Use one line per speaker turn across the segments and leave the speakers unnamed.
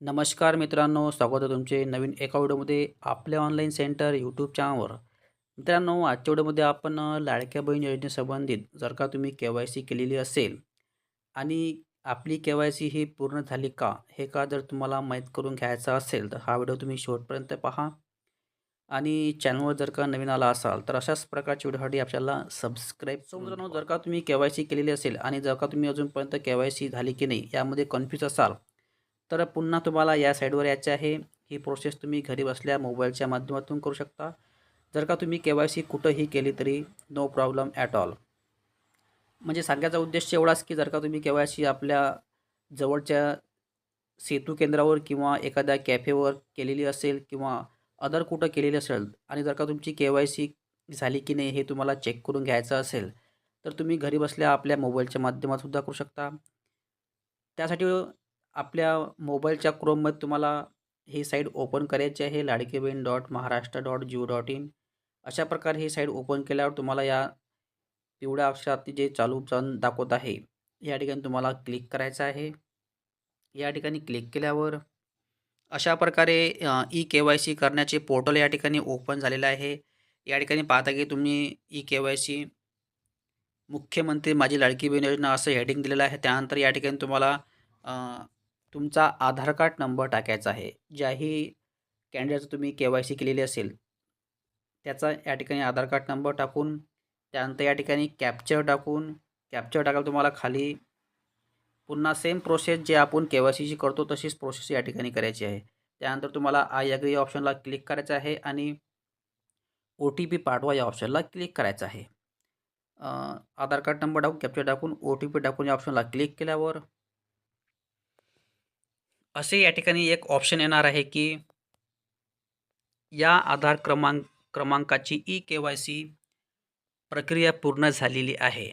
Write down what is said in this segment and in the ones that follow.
नमस्कार मित्रांनो स्वागत आहे तुमचे नवीन एका व्हिडिओमध्ये आपल्या ऑनलाईन सेंटर यूट्यूब चॅनलवर मित्रांनो आजच्या व्हिडिओमध्ये आपण लाडक्या बहीण योजनेसंबंधित जर का तुम्ही के वाय सी केलेली असेल आणि आपली के वाय सी ही पूर्ण झाली का हे का जर तुम्हाला माहीत करून घ्यायचं असेल तर हा व्हिडिओ तुम्ही शेवटपर्यंत पहा. आणि चॅनलवर जर का नवीन आला असाल तर अशाच प्रकारच्या व्हिडिओसाठी आपल्याला सबस्क्राईब सो मित्रांनो जर का तुम्ही के वाय सी केलेली असेल आणि जर का तुम्ही अजूनपर्यंत के वाय सी झाली की नाही यामध्ये कन्फ्यूज असाल तर पुन्हा तुम्हाला या साईडवर यायचे आहे. ही प्रोसेस तुम्ही घरी बसल्या मोबाईलच्या माध्यमातून करू शकता. जर का तुम्ही के वाय सी कुठंही केली तरी नो प्रॉब्लेम ॲट ऑल म्हणजे सांगायचा उद्देश एवढाच की जर का तुम्ही के वाय सी आपल्या जवळच्या सेतू केंद्रावर किंवा एखाद्या कॅफेवर केलेली असेल किंवा अदर कुठं केलेली असेल आणि जर का तुमची के वाय सी झाली की नाही हे तुम्हाला चेक करून घ्यायचं असेल तर तुम्ही घरी बसल्या आपल्या मोबाईलच्या माध्यमातसुद्धा करू शकता. त्यासाठी आपल्या मोबाईलच्या क्रोममध्ये तुम्हाला ही साईट ओपन करायची आहे Ladki Bahin dot Maharashtra dot gov dot in. अशा प्रकारे ही साईट ओपन केल्यावर तुम्हाला या पिवळ्या अक्षरात जे चालू चन दाखवत आहे या ठिकाणी तुम्हाला क्लिक करायचं आहे. या ठिकाणी क्लिक केल्यावर अशा प्रकारे ई के वाय सी करण्याचे पोर्टल या ठिकाणी ओपन झालेलं आहे. या ठिकाणी पाहता की तुम्ही ई के वाय सी मुख्यमंत्री माझी लाडकी बहीण योजना असं हेडिंग दिलेलं आहे. त्यानंतर या ठिकाणी तुम्हाला तुमचा आधार कार्ड नंबर टाकायचा आहे. ज्याही कॅन्डिडेटचं तुम्ही के वाय सी केलेली असेल त्याचा या ठिकाणी आधार कार्ड नंबर टाकून त्यानंतर या ठिकाणी कॅप्चर टाकून कॅप्चर टाकायला तुम्हाला खाली पुन्हा सेम प्रोसेस जे आपण के वाय सीची करतो तशीच प्रोसेस या ठिकाणी करायची आहे. त्यानंतर तुम्हाला आय अग्री या ऑप्शनला क्लिक करायचं आहे आणि ओ टी पी पाठवा या ऑप्शनला क्लिक करायचं आहे. आधार कार्ड नंबर टाकून कॅप्चर टाकून ओ टी पी टाकून या ऑप्शनला क्लिक केल्यावर असे या ठिकाणी एक ऑप्शन येणार आहे की या आधार क्रमांक क्रमांकाची ई के वाय सी प्रक्रिया पूर्ण झालेली आहे.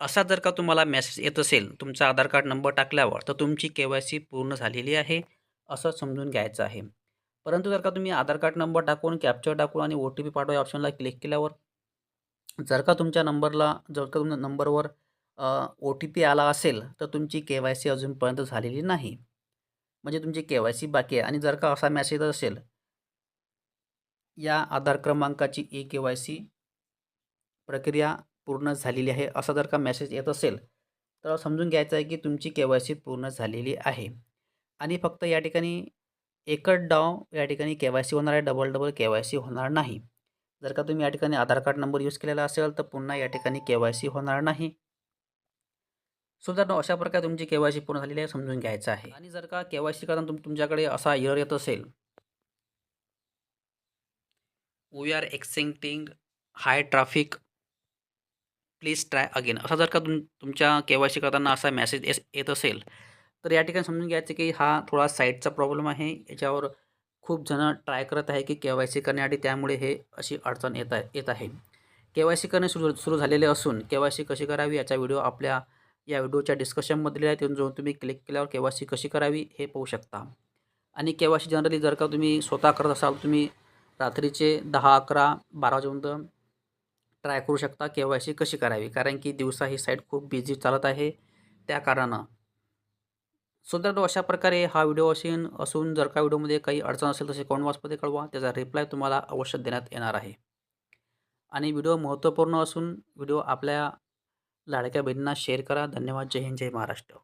असा जर का तुम्हाला मेसेज येत असेल तुमचा आधार कार्ड नंबर टाकल्यावर तर तुमची के वाय सी पूर्ण झालेली आहे असं समजून घ्यायचं आहे. परंतु जर का तुम्ही आधार कार्ड नंबर टाकून कॅप्चर टाकून आणि ओ टी पी पाठवा या ऑप्शनला क्लिक केल्यावर जर का तुमच्या नंबरला जर का तुमच्या नंबरवर ओ टी पी आला असेल तर तुमची के वाय सी अजूनपर्यंत झालेली नाही. म्हणजे तुमची के वाय सी बाकी आहे आणि जर का असा मेसेज असेल या आधार क्रमांकाची ई के वाय सी प्रक्रिया पूर्ण झालेली आहे असा जर का मेसेज येत असेल तर समजून घ्यायचं आहे की तुमची के वाय सी पूर्ण झालेली आहे. आणि फक्त या ठिकाणी एकच डाव या ठिकाणी के वाय सी होणार आहे double double K Y C होणार नाही. जर का तुम्ही या ठिकाणी आधार कार्ड नंबर यूज केलेला असेल तर पुन्हा या ठिकाणी के वाय सी होणार नाही. सो जर अशा प्रकारे तुमची के वाय सी पूर्ण झालेली आहे समजून घ्यायचं आहे. आणि जर का के वाय सी करताना तुम तुमच्याकडे असा इयर येत असेल we are experiencing high traffic please try again असा जर का तुम तुमच्या के वाय सी करताना असा मेसेज एस येत असेल तर या ठिकाणी समजून घ्यायचं की हा थोडा साईटचा प्रॉब्लेम आहे. याच्यावर खूप जणं ट्राय करत आहे की के वाय सी करण्यासाठी त्यामुळे हे अशी अडचण येत आहे येत आहे. के वाय सी करणे सुरू सुरू झालेले असून के वाय सी कशी करावी याचा व्हिडिओ आपल्या या व्हिडिओच्या डिस्कशनमधले आहे तिथून जाऊन तुम्ही क्लिक केल्यावर के वाय सी कशी करावी हे पाहू शकता. आणि के वाय सी जनरली जर का तुम्ही स्वतः करत असाल तुम्ही रात्रीचे दहा अकरा बारा वाजेपर्यंत ट्राय करू शकता के वाय सी कशी करावी. कारण की दिवसा ही साईट खूप बिझी चालत आहे त्या कारणानं. सो तर अशा प्रकारे हा व्हिडिओ असेल असून जर का व्हिडिओमध्ये काही अडचण असेल तसे कॉमेंट बॉक्समध्ये कळवा त्याचा रिप्लाय तुम्हाला अवश्य देण्यात येणार आहे. आणि व्हिडिओ महत्त्वपूर्ण असून व्हिडिओ आपल्या लाडक्या बहिणींना शेअर करा. धन्यवाद. जय हिंद. जय महाराष्ट्र.